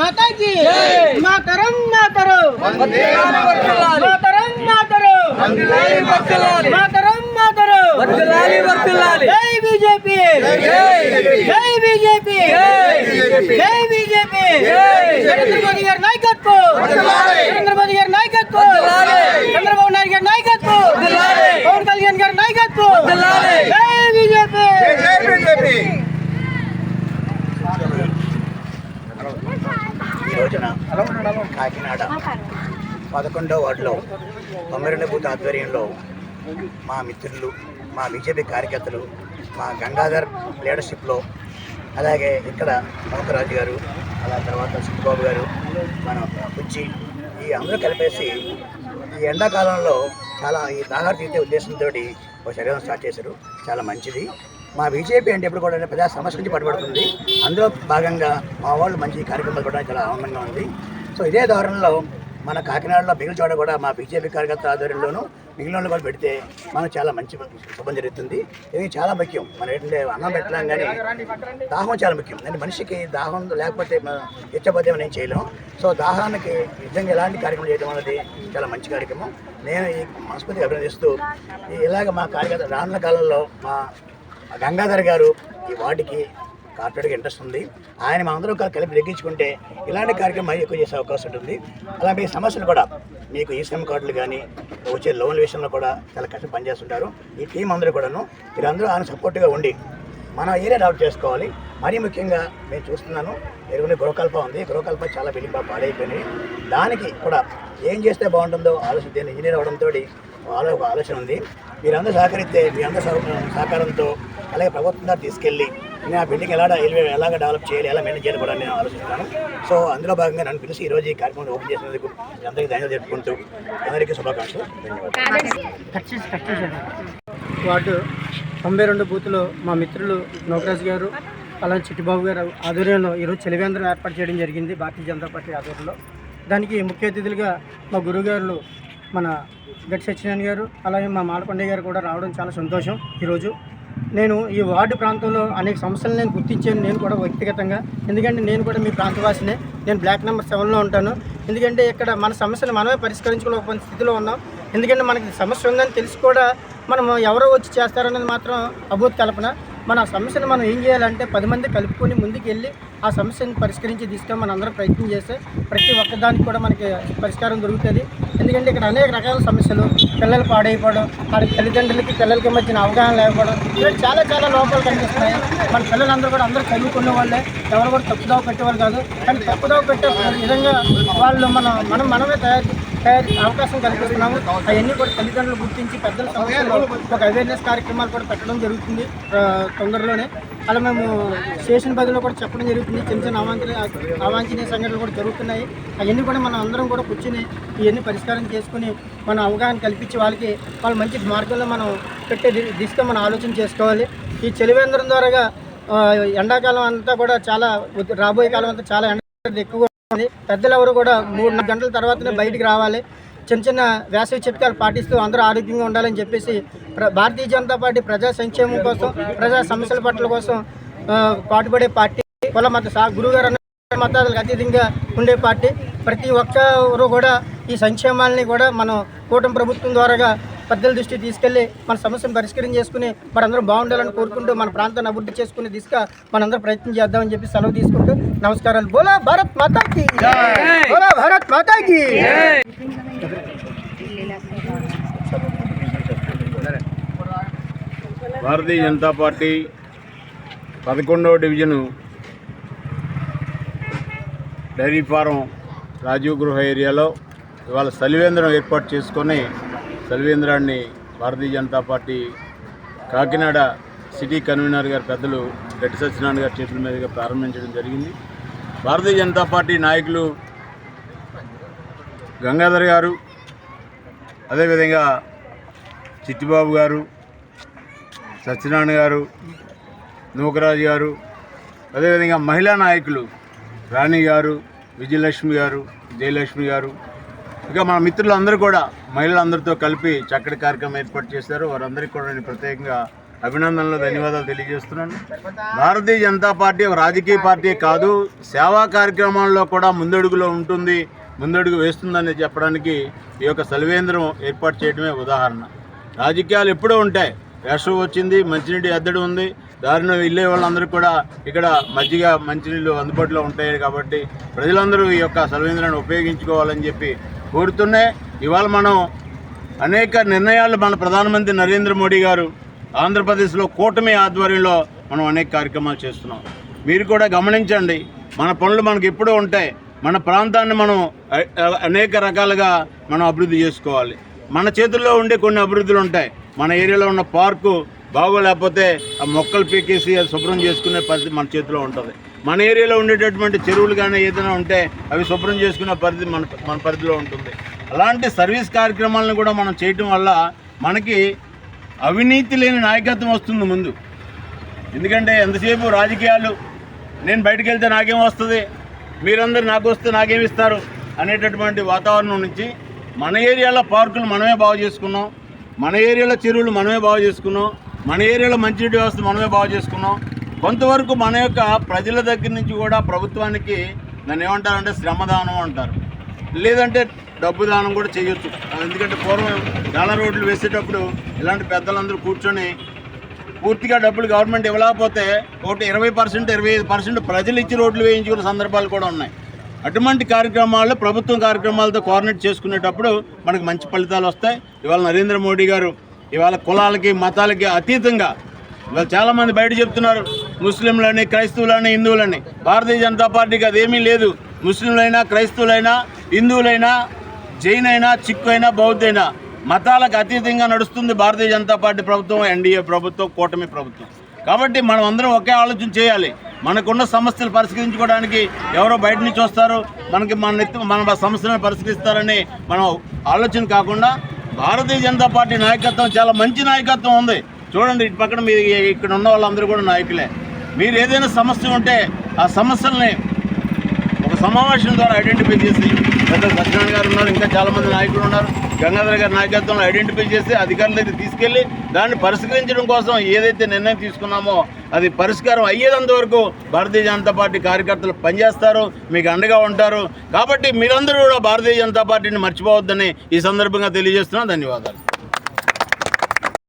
మాతా కి మాతరం మాతరం మాతరం మాతరం మాతరం మాతరం జై బీజేపీ జై బీజేపీ జై బీజేపీ నరేంద్ర మోదీ గారి నాయకత్వం నరేంద్ర మోదీ గారి నాయకత్వం చంద్రబాబు నాయుడు గారి నాయకత్వం పవన్ కళ్యాణ్ గారి నాయకత్వం జై బీజేపీ ఈ రోజున కాకినాడ. పదకొండవ వార్డులో తొమ్మిది బూత్ ఆధ్వర్యంలో మా మిత్రులు మా బీజేపీ కార్యకర్తలు మా గంగాధర్ లీడర్షిప్లో అలాగే ఇక్కడ నౌకరాజు గారు అలా తర్వాత సుబ్బబాబు గారు మన కుచ్చి ఈ అందరూ కలిపేసి ఈ ఎండాకాలంలో చాలా ఈ దాహారు తీర్చే ఉద్దేశంతో ఒక శరీరం స్టార్ట్ చేశారు. చాలా మంచిది. మా బీజేపీ అంటే ఎప్పుడు కూడా ప్రజా సమస్య నుంచి పట్టుబడుతుంది అందులో భాగంగా మా వాళ్ళు మంచి కార్యక్రమాలు కూడా చాలా ఆనందంగా ఉంది. సో ఇదే ధోరణిలో మన కాకినాడలో మిగిలిన చోట కూడా మా బీజేపీ కార్యకర్త ఆధ్వర్యంలోనూ మిగిలిన వాళ్ళు కూడా పెడితే మనకు చాలా మంచి శుభం జరుగుతుంది. ఇది చాలా ముఖ్యం. మనం ఏంటంటే అన్నం పెట్టలేం కానీ దాహం చాలా ముఖ్యం. అంటే మనిషికి దాహం లేకపోతే మనం ఇచ్చపోతే మనం ఏం చేయలేం. సో దాహానికి నిజంగా ఎలాంటి కార్యక్రమం చేయడం అనేది చాలా మంచి కార్యక్రమం. నేను ఈ మనస్ఫూర్తిగా అభినందిస్తూ ఇలాగ మా కార్యకర్త రానున్న కాలంలో మా గంగాధర్ గారు ఈ వార్డుకి కార్పొరేట్గా ఇంట్రెస్ట్ ఉంది. ఆయన మా అందరం కలిపి తగ్గించుకుంటే ఇలాంటి కార్యక్రమం ఎక్కువ చేసే అవకాశం ఉంటుంది. అలా మీ సమస్యలు కూడా మీకు ఈ శ్రమ కార్డులు కానీ వచ్చే లోన్ల విషయంలో కూడా చాలా కష్టం పనిచేస్తుంటారు. ఈ టీం అందరూ కూడాను మీరందరూ ఆయన సపోర్ట్గా ఉండి మన ఏరియా డెవలప్ చేసుకోవాలి. మరీ ముఖ్యంగా నేను చూస్తున్నాను ఎరువుని గృహకల్ప ఉంది. గృహకల్ప చాలా బిల్డింగ్ బాగా పాడైపోయినాయి. దానికి కూడా ఏం చేస్తే బాగుంటుందో ఆలోచన నేను ఇంజనీర్ అవడంతో ఆలో ఒక ఆలోచన ఉంది. మీరందరూ సహకరిస్తే మీ అందరూ సహకారంతో అలాగే ప్రభుత్వం ద్వారా తీసుకెళ్ళి నేను ఆ బిల్డింగ్ ఎలా ఎలాగ డెవలప్ చేయాలి ఎలా మెయింటైన్ చేయాలి కూడా నేను ఆలోచిస్తాను. సో అందులో భాగంగా నన్ను పిలిచి ఈరోజు ఈ కార్యక్రమం ఓపెన్ చేసినందుకు అందరికీ ధన్యవాదాలు చెప్పుకుంటూ అందరికీ శుభాకాంక్షలు. ధన్యవాదాలు. వార్డు తొంభై రెండు బూత్లో మా మిత్రులు నోకరాజ్ గారు అలాగే చిట్టిబాబు గారు ఆధ్వర్యంలో ఈరోజు చలివేంద్రం ఏర్పాటు చేయడం జరిగింది భారతీయ జనతా పార్టీ ఆధ్వర్యంలో. దానికి ముఖ్య అతిథులుగా మా గురువుగారులు మన గట్టి సత్యనారాయణ గారు అలాగే మా మాలకొండయ్య గారు కూడా రావడం చాలా సంతోషం ఈరోజు. నేను ఈ వార్డు ప్రాంతంలో అనేక సమస్యలు నేను గుర్తించాను. నేను కూడా వ్యక్తిగతంగా. ఎందుకంటే నేను కూడా మీ ప్రాంతవాసినే. నేను బ్లాక్ నెంబర్ సెవెన్లో ఉంటాను. ఎందుకంటే ఇక్కడ మన సమస్యలు మనమే పరిష్కరించుకోలేకపోయిన స్థితిలో ఉన్నాం. ఎందుకంటే మనకి సమస్య ఉందని తెలిసి కూడా మనం ఎవరో వచ్చి చేస్తారనేది మాత్రం అభూత కల్పన. మన సమస్యను మనం ఏం చేయాలంటే పది మంది కలుపుకొని ముందుకు వెళ్ళి ఆ సమస్యను పరిష్కరించి తీసుకొని మనం అందరం ప్రయత్నం చేస్తే ప్రతి ఒక్కదానికి కూడా మనకి పరిష్కారం దొరుకుతుంది. ఎందుకంటే ఇక్కడ అనేక రకాల సమస్యలు పిల్లలు పాడైపోవడం వాళ్ళ తల్లిదండ్రులకి పిల్లలకి మధ్యన అవగాహన లేకపోవడం ఇలా చాలా చాలా లోపాలు కనిపిస్తున్నాయి. మన పిల్లలందరూ కూడా అందరూ చదువుకున్న వాళ్ళే ఎవరు కూడా తప్పుదావ పెట్టేవాళ్ళు కాదు. కానీ తప్పుదావ పెట్టే విధంగా వాళ్ళు మనం మనం మనమే తయారు తయారు అవకాశం కల్పిస్తున్నాము. అవన్నీ కూడా తల్లిదండ్రులు గుర్తించి పెద్దల సమస్యలు ఒక అవేర్నెస్ కార్యక్రమాలు కూడా పెట్టడం జరుగుతుంది తొందరలోనే. అలా మేము స్టేషన్ బదిలో కూడా చెప్పడం జరుగుతుంది. చిన్న చిన్న అవాంఛనీయ అవాంఛనీయ సంఘటనలు కూడా జరుగుతున్నాయి. అవన్నీ కూడా మనం అందరం కూడా కూర్చుని ఇవన్నీ పరిష్కారం చేసుకుని మన అవగాహన కల్పించి వాళ్ళకి వాళ్ళు మంచి మార్గంలో మనం పెట్టే దిశగా మనం ఆలోచన చేసుకోవాలి. ఈ చలివేంద్రం ద్వారాగా ఎండాకాలం అంతా కూడా చాలా రాబోయే కాలం అంతా చాలా ఎండ ఎక్కువ పెద్దలు ఎవరు కూడా మూడు నాలుగు గంటల తర్వాతనే బయటికి రావాలి. చిన్న చిన్న వేసవి చిట్కాలు పాటిస్తూ అందరూ ఆరోగ్యంగా ఉండాలని చెప్పేసి భారతీయ జనతా పార్టీ ప్రజా సంక్షేమం కోసం ప్రజా సమస్యల పట్ల కోసం పాటుపడే పార్టీ కుల మత సా గురుగారు అన్న మతాలకు అతీతంగా ఉండే పార్టీ. ప్రతి ఒక్కరు కూడా ఈ సంక్షేమాలని కూడా మనం కూటమి ప్రభుత్వం ద్వారాగా పెద్దల దృష్టి తీసుకెళ్ళి మన సమస్యను పరిష్కారం చేసుకుని మనందరం బాగుండాలని కోరుకుంటూ మన ప్రాంతాన్ని అభివృద్ధి చేసుకునే దిశగా మనందరం ప్రయత్నం చేద్దామని చెప్పి సెలవు తీసుకుంటూ నమస్కారాలు. బోలా భారత్ మాతాకి! బోలా భారత్ మాతాకి! భారతీయ జనతా పార్టీ పదకొండవ division dairy farm Rajiv Gruha ఏరియాలో ఇవాళ సలివేంద్రం ఏర్పాటు చేసుకొని సెల్వేంద్రాన్ని Bharatiya Janata party Kakinada city convener గారు పెద్దలు గట్టి సత్యనారాయణ గారి చేతుల మీదుగా ప్రారంభించడం జరిగింది. భారతీయ జనతా పార్టీ నాయకులు గంగాధర్ గారు అదేవిధంగా చిట్టిబాబు గారు సత్యనారాయణ గారు నూకరాజు గారు అదేవిధంగా మహిళా నాయకులు రాణి గారు విజయలక్ష్మి గారు జయలక్ష్మి గారు ఇక మా మిత్రులందరూ కూడా మహిళలందరితో కలిపి చక్కటి కార్యక్రమం ఏర్పాటు చేశారు. వారందరికీ కూడా నేను ప్రత్యేకంగా అభినందనలు ధన్యవాదాలు తెలియజేస్తున్నాను. భారతీయ జనతా పార్టీ ఒక రాజకీయ పార్టీ కాదు సేవా కార్యక్రమాల్లో కూడా ముందడుగులో ఉంటుంది ముందడుగు వేస్తుందని చెప్పడానికి ఈ యొక్క సలివేంద్రం ఏర్పాటు చేయడమే ఉదాహరణ. రాజకీయాలు ఎప్పుడూ ఉంటాయి. వేషం వచ్చింది మంచినీటి ఎద్దడి ఉంది దారిలో వెళ్ళే వాళ్ళందరూ కూడా ఇక్కడ మజ్జిగ మంచినీళ్ళు అందుబాటులో ఉంటాయి కాబట్టి ప్రజలందరూ ఈ యొక్క సర్వేంద్రాన్ని ఉపయోగించుకోవాలని చెప్పి కోరుతున్నాయి. ఇవాళ మనం అనేక నిర్ణయాలు మన ప్రధానమంత్రి నరేంద్ర మోడీ గారు ఆంధ్రప్రదేశ్లో కూటమి ఆధ్వర్యంలో మనం అనేక కార్యక్రమాలు చేస్తున్నాం. మీరు కూడా గమనించండి మన పనులు మనకి ఎప్పుడూ ఉంటాయి. మన ప్రాంతాన్ని మనం అనేక రకాలుగా మనం అభివృద్ధి చేసుకోవాలి. మన చేతుల్లో ఉండే కొన్ని అభివృద్ధులు ఉంటాయి. మన ఏరియాలో ఉన్న పార్కు బాగోలేకపోతే ఆ మొక్కలు పీకేసి అది శుభ్రం చేసుకునే పరిస్థితి మన చేతిలో ఉంటుంది. మన ఏరియాలో ఉండేటటువంటి చెరువులు కానీ ఏదైనా ఉంటే అవి శుభ్రం చేసుకునే పరిధి మన మన పరిధిలో ఉంటుంది. అలాంటి సర్వీస్ కార్యక్రమాలను కూడా మనం చేయటం వల్ల మనకి అవినీతి లేని నాయకత్వం వస్తుంది ముందు. ఎందుకంటే ఎంతసేపు రాజకీయాలు నేను బయటకు వెళ్తే నాకేం వస్తుంది? మీరందరూ నాకు వస్తే నాకేమి ఇస్తారు? అనేటటువంటి వాతావరణం నుంచి మన ఏరియాలో పార్కులు మనమే బాగు చేసుకున్నాం. మన ఏరియాలో చెరువులు మనమే బాగు చేసుకున్నాం. మన ఏరియాలో మంచినీటి వ్యవస్థ మనమే బాగు చేసుకున్నాం. కొంతవరకు మన యొక్క ప్రజల దగ్గర నుంచి కూడా ప్రభుత్వానికి దాన్ని ఏమంటారంటే శ్రమదానం అంటారు. లేదంటే డబ్బు దానం కూడా చేయొచ్చు. ఎందుకంటే పూర్వం చాలా రోడ్లు వేసేటప్పుడు ఇలాంటి పెద్దలందరూ కూర్చొని పూర్తిగా డబ్బులు గవర్నమెంట్ ఇవ్వలేకపోతే ఒకటి ఇరవై పర్సెంట్ ఇరవై ఐదు పర్సెంట్ ప్రజలు ఇచ్చి రోడ్లు వేయించుకునే సందర్భాలు కూడా ఉన్నాయి. అటువంటి కార్యక్రమాలు ప్రభుత్వం కార్యక్రమాలతో కోఆర్డినేట్ చేసుకునేటప్పుడు మనకు మంచి ఫలితాలు వస్తాయి. ఇవాళ నరేంద్ర మోడీ గారు ఇవాళ కులాలకి మతాలకి అతీతంగా ఇవాళ చాలామంది బయట చెప్తున్నారు. ముస్లింలని క్రైస్తవులని హిందువులని. భారతీయ జనతా పార్టీకి అదేమీ లేదు. ముస్లింలైనా క్రైస్తవులైనా హిందువులైనా జైన్ అయినా చిక్కు అయినా బౌద్ధ అయినా మతాలకు అతీతంగా నడుస్తుంది భారతీయ జనతా పార్టీ ప్రభుత్వం ఎన్డీఏ ప్రభుత్వం కూటమి ప్రభుత్వం. కాబట్టి మనం అందరం ఒకే ఆలోచన చేయాలి. మనకున్న సమస్యలు పరిష్కరించుకోవడానికి ఎవరో బయట నుంచి వస్తారు. మనకి మన ఎత్తు మన సమస్యలను పరిష్కరిస్తారని మనం ఆలోచన కాకుండా భారతీయ జనతా పార్టీ నాయకత్వం చాలా మంచి నాయకత్వం ఉంది. చూడండి ఇటు పక్కన మీ ఇక్కడ ఉన్న వాళ్ళందరూ కూడా నాయకులే. మీరు ఏదైనా సమస్య ఉంటే ఆ సమస్యల్ని ఒక సమావేశం ద్వారా ఐడెంటిఫై చేసి పెద్ద సత్యనారాయణ గారు ఉన్నారు ఇంకా చాలామంది నాయకులు ఉన్నారు గంగాధర్ గారి నాయకత్వంలో ఐడెంటిఫై చేసి అధికారుల దగ్గర తీసుకెళ్ళి దాన్ని పరిష్కరించడం కోసం ఏదైతే నిర్ణయం తీసుకున్నామో అది పరిష్కారం అయ్యేదంతవరకు భారతీయ జనతా పార్టీ కార్యకర్తలు పనిచేస్తారు మీకు అండగా ఉంటారు. కాబట్టి మీరందరూ కూడా భారతీయ జనతా పార్టీని మర్చిపోవద్దని ఈ సందర్భంగా తెలియజేస్తున్నాను. ధన్యవాదాలు.